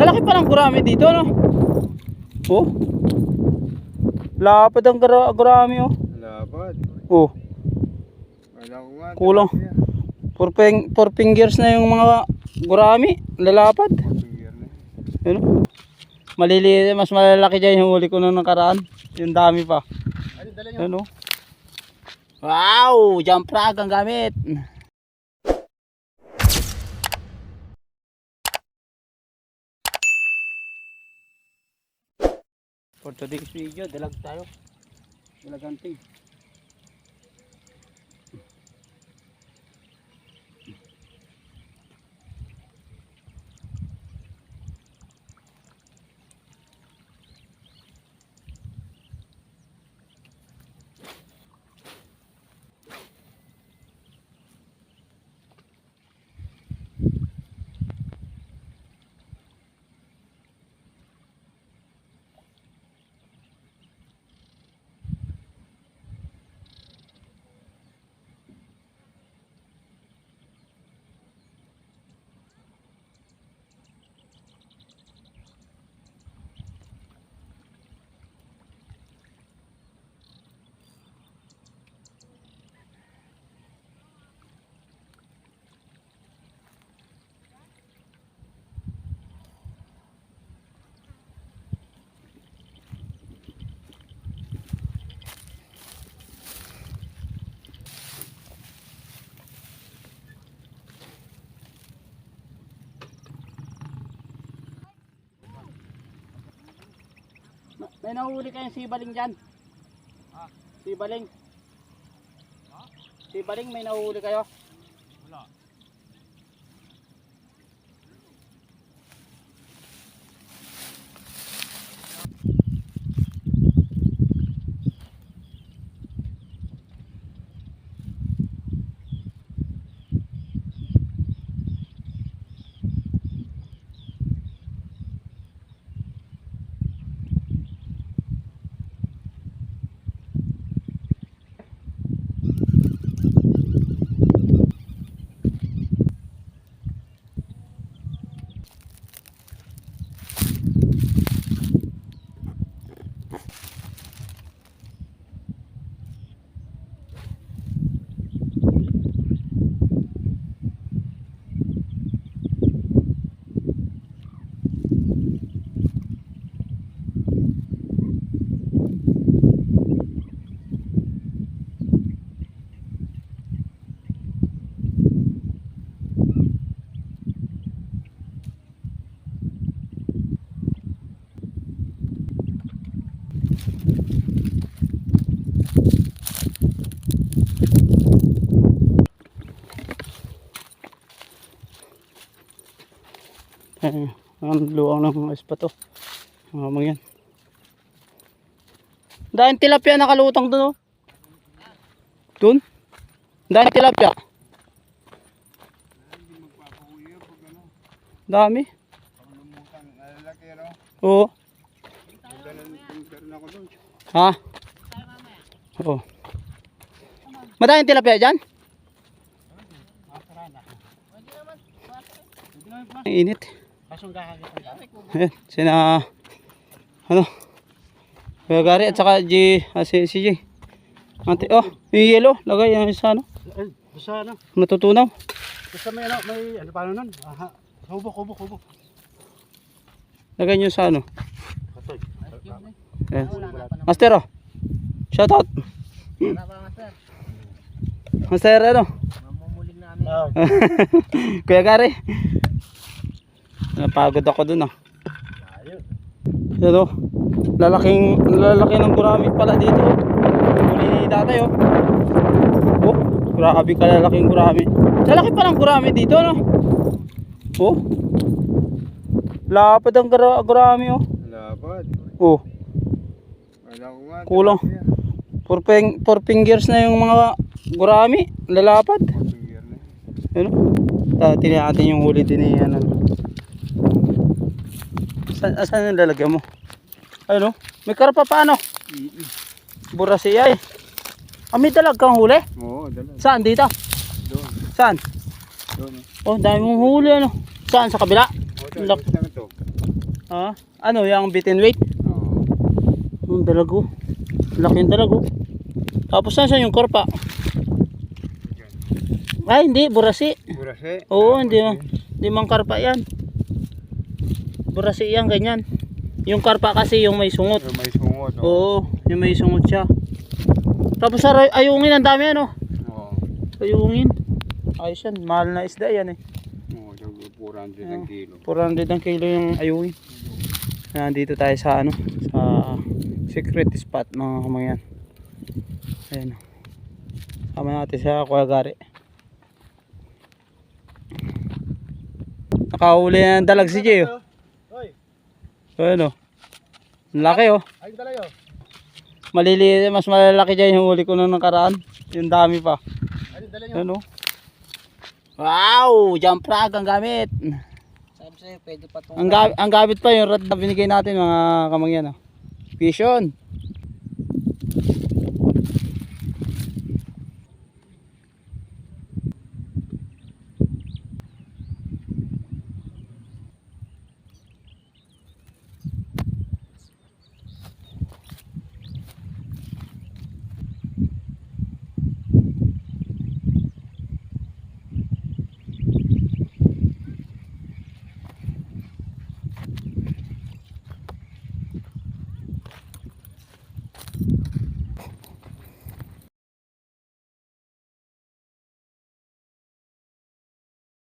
Lalaki pa ng gurami dito, no? Oh. Lapad ang gra- gurami, oh. Labat. Oh. Wala ko nga. Kulang. Four, ping, four fingers na yung mga gurami. Lalapad. Yun, oh. Maliliit, mas malalaki dyan yung huli ko nung nakaraan. Yung dami pa. Ano, dala. Wow! Jump frog ang gamit. For today's video, dalag tayo. Dalaganting. May nahuli kayong sibaling dyan. Sibaling. Sibaling may nahuli kayo. Eh, ang luwang ng mga ispa to. Mga mga yan. Dahil tilapia nakalutang doon. Oh. Doon? Dahil tilapia. Dami. Oo. Ha? Oo. Madaming tilapia dyan? Ang init. Ayan, sina ano? Kuya Gary at saka G, ah, si, si G. Ante, oh, yung yellow, lagay yan sa ano, Ay, basta ano, natutunaw. basta may ano, may ano paano nun? Aha, kubo, kubo, kubo. Lagay nyo sa ano. Katoy. Ayan. Master, oh. Shout out. Master, ano? Ah, Kuya Gary. Napagod ako dun ah. ayun. Yan o. Lalaking, lalaki ng gurami pala dito. oh. Huli ni tatay oh. Oh, grabe ka lalaking gurami. Lalaki pa ng gurami dito no. Oh. Lapad ang gra- gurami oh. Labat. Oh. Kulang. four, ping, four fingers na yung mga gurami. Lalapad. Na. Ano? Dati natin yung huli din ni ano. Saan, saan yung lalagyan mo? Ano? May karpa pa ano? Bura siya eh. Ah, may dalag kang huli? Oo, dala. Saan? Dito? Doon. Saan? Doon. Oh, dami mong huli ano. Saan? Sa kabila? Oh, Lak. Ito. Ah, ano yung bitin weight? Oo. Yung dalago. Laki yung dalago. Tapos saan yung korpa? Yan. Ay, hindi. Burasi. Burase. Oo, hindi. Hindi man karpa yan. Burasi yan, ganyan. Yung karpa kasi yung may sungot. Pero may sungot. Oo. Oo, yung may sungot siya. Tapos sa ray- ayungin, ang dami ano. Oo. Ayungin. Ayos yan, mahal na isda yan eh. Oo, so, 400 ang kilo. 400 ang kilo yung ayungin. Nandito tayo sa ano, sa secret spot mga kamangyan. Ayan. Kama natin sa Kuya Gari. Nakahuli ng dalag si Jay oh. Hoy, Ayan oh. Ang laki oh. ayun talaga. Maliliit, mas malalaki dyan yung huli ko nung nakaraan. Yung dami pa. Ayun dala nyo. Ano? Wow! Jump frog ang gamit. Sabi sa'yo, pwede pa itong... Ang, ga- ang gamit pa yung rod na binigay natin mga kamangyan. Oh. Vision.